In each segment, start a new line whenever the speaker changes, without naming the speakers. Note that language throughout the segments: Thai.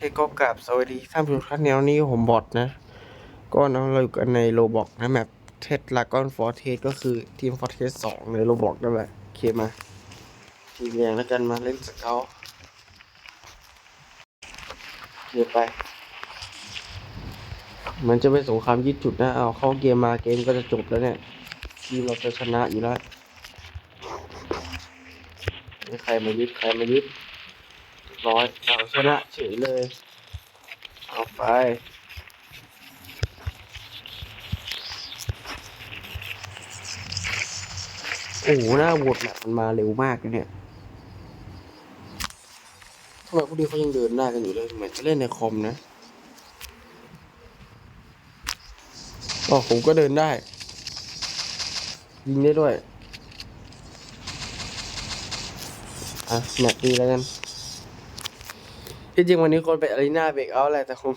เฮ้ยก็กราบสวัสดีท่านผู้ชมท่านแนวนี้ผมบอทนะ ก็น้องเราอยู่กันในโรบอกนะแมปเทสลากอนฟอร์เทสก็คือทีมฟอร์เทสสองในโรบอกนั่นแหละโอเคมา ทีมแดงแล้วกันมาเล่นสเกลเกียไป มันจะเป็นสงครามยึดจุดนะ เอาเข้าเกมมาเกมก็จะจบแล้วเนี่ย ทีมเราจะชนะอยู่แล้วไม่ใครมายึดใครมายึด ร้อยเราชนะเฉยเลย เอาไป โอ้โหหน้าโหวตแมปมันมาเร็วมากเลยเนี่ยทำไมพวกนี้เขายังเดินหน้ากันอยู่เลยเหมือนจะเล่นในคอมนะอ๋อผมก็เดินได้ ยิงได้ด้วย อะแมปดีแล้วกัน ที่จริงวันนี้คนไปอารีนาเบรกเอาท์แหละแต่ผม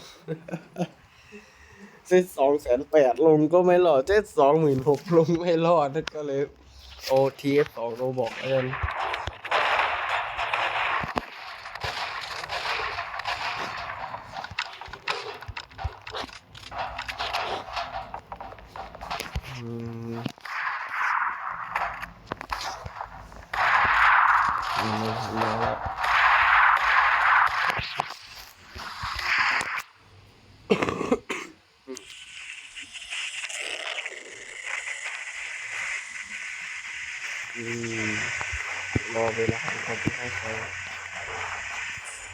เซตสองแสนแปดลงก็ไม่รอดเซตสองหมื่นหกลงไม่รอดนั่นก็เลยโอทีเอสสองโรบอกแล้วกันอืมอืมมาแล้ว อืมรอเวลาของที่ให้เขา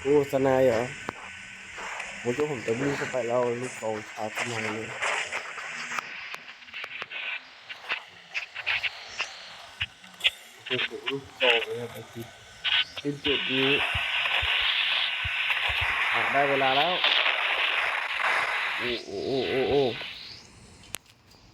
โอ้สนายเหรอผมจะผมจะวิ่งเข้าไปแล้วลูกโตชาร์จเข้ามาเลยโอ้โหลูกโตเลยไปทีสิ้นจุดนี้อะได้เวลาแล้ว โอ้โอ้โอ้โอ้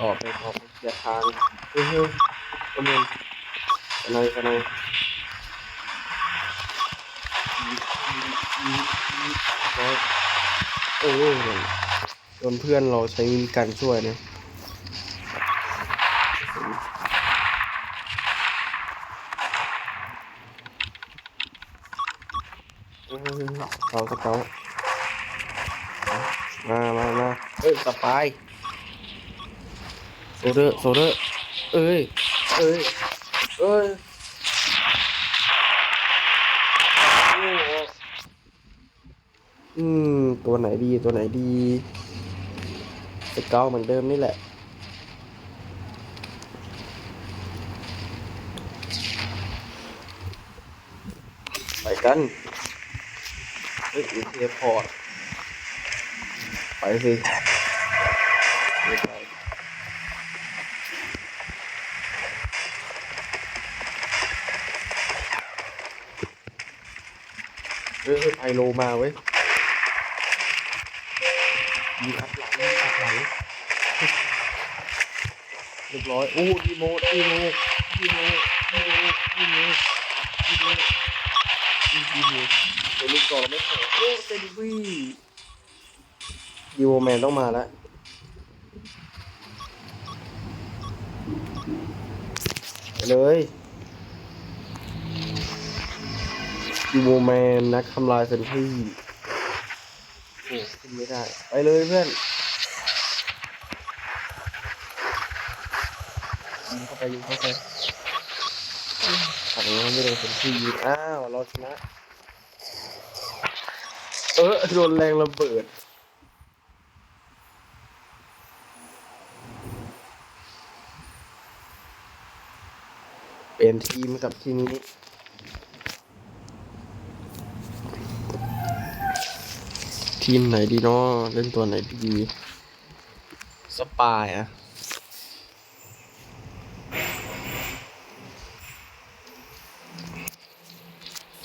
ต่อไปต่อเคลียทางเฮ้ยกำลังกำลังกำลังโอ้ยโดนเพื่อนเราใช้วิธีการช่วยนะเฮ้ยเฮ้ยเฮ้าสเกามามามาเฮ้ยสปาย ซเดอร์โซเดอร์เอ้ย เอ้ย เอ้ยอืม ตัวไหนดีตัวไหนดีสเกลเหมือนเดิมนี่แหละ ไปกันเฮ้ยเทพอร์ตไปสิไม่ไป เออไอโลมาเว้ยมีอัพหลังมีอัพหลังเรียบร้อยโอ้ดีโมดีโมดีโมดีโมดีโมดีโมดีโมเดี๋ยวลูกต่อไม่พอโอ้เซนวี่ดีโมแมนต้องมาแล้วเลย ดีโมแมนนักทำลายเซนทรีโอ้ขึ้นไม่ได้ ไปเลยเพื่อนยิงเข้าไปยิงเข้าไปขัดนี้ไม่โดนเซนทรียิงอ้าวเราชนะ เออโดนแรงระเบิดเปลี่ยนทีมกับทีนี้ ทีมไหนดีเนาะเล่นตัวไหนดีสปายอะ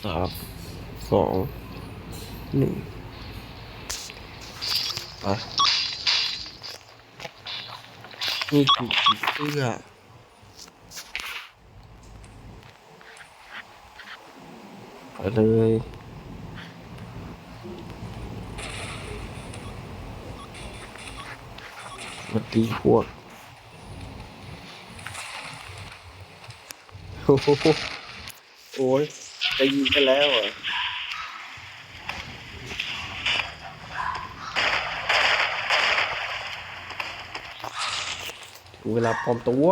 สามสองหนึ่งไปนี่คือผีเสื้อไปเลย มาตีพวกโอ้โหโอ้ยจะยิงกันแล้วอะถึงเวลาปลอมตัว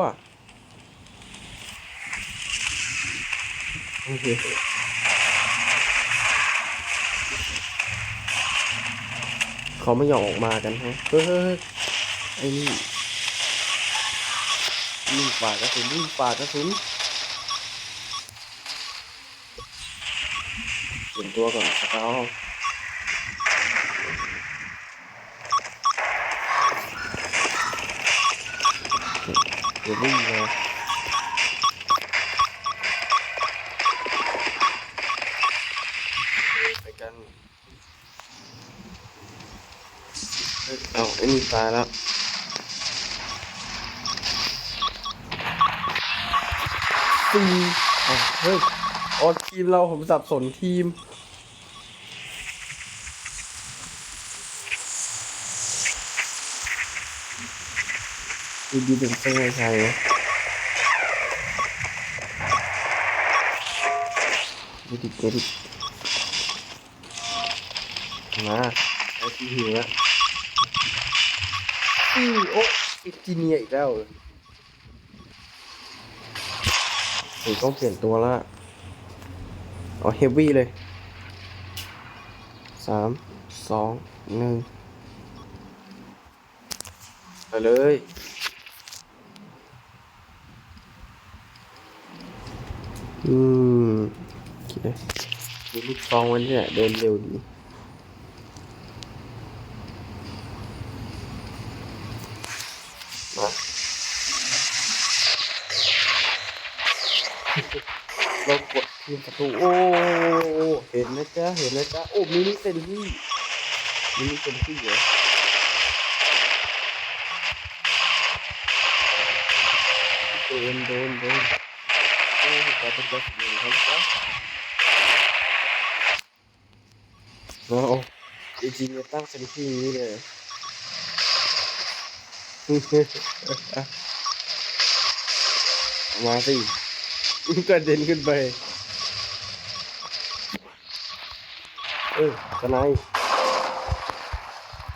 โอเคเขาไม่ยอมออกมากันฮะเฮ้ยเฮ้ยเฮ้ย ไอ้นี่วิ่งฝ่ากระสุนวิ่งฝ่ากระสุนเปลี่ยนตัวก่อนสเกาเดี๋ยววิ่งมาไปกันเฮ้ยเอาไอ้นี่ตายแล้ว สี่อ้าวเฮ้ยออทีมเราผมสับสนทีม ดีดีเป็นเส้นไม่ใช่นะดูดิดูดิมาไอ้ที่หิวแล้วอือโอ้อิจิเนียอีกแล้วเหร อเฮ้ยต้องเปลี่ยนตัวละเอาเฮฟวี่เลยสามสองหนึ่งไปเลยอืมโอเคมีลูกซองวันนี้เดินเร็วดี เรากดทีมประตูโอ้เห็นนะจ๊ะเห็นนะจ๊ะโอ้มินิเซนที่มินิเซนที่เหรอโดนโดนโดนโอ้ยแต่เป็นเด็กหนึ่งครับจ๊ะโอ้จริงๆจะตั้งเซนที่นี้เลยมาสิ กระเด็นขึ้นไป เออสไนด์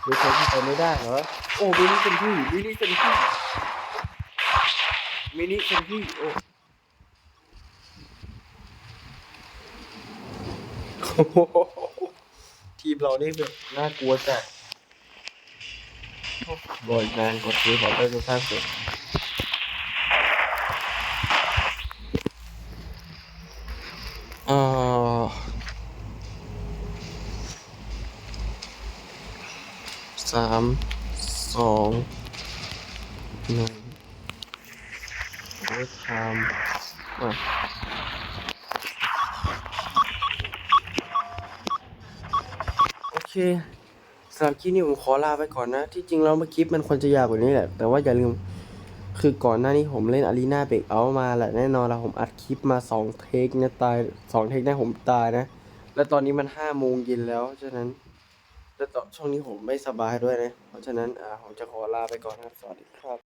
ดูใครที่ไปไม่ได้เหรอ โอ้มินิเซนที่มินิเซนที่มินิเซนที่โอ้โอ้โหทีมเรานี่แบบน่ากลัวจัดบอยแมนกดซื้อขอไปดูสร้างเสร็จ สามสองหนึ่งโอ้ยทำอะโอเคสำหรับคลิปนี้ผมขอลาไปก่อนนะ ที่จริงแล้วเมื่อคลิปมันควรจะยาวกว่านี้แหละ แต่ว่าอย่าลืมคือก่อนหน้านี้ผมเล่นอารีนาเบรกเอามาแหละแน่นอนแล้วผมอัดคลิปมาสองเทคเนี่ยตายสองเทคเนี่ยผมตายนะ แล้วตอนนี้มันห้าโมงเย็นแล้ว ฉะนั้น แต่ตอนช่วงนี้ผมไม่สบายด้วยนะ เพราะฉะนั้นอ่าผมจะขอลาไปก่อนนะครับ สวัสดีครับ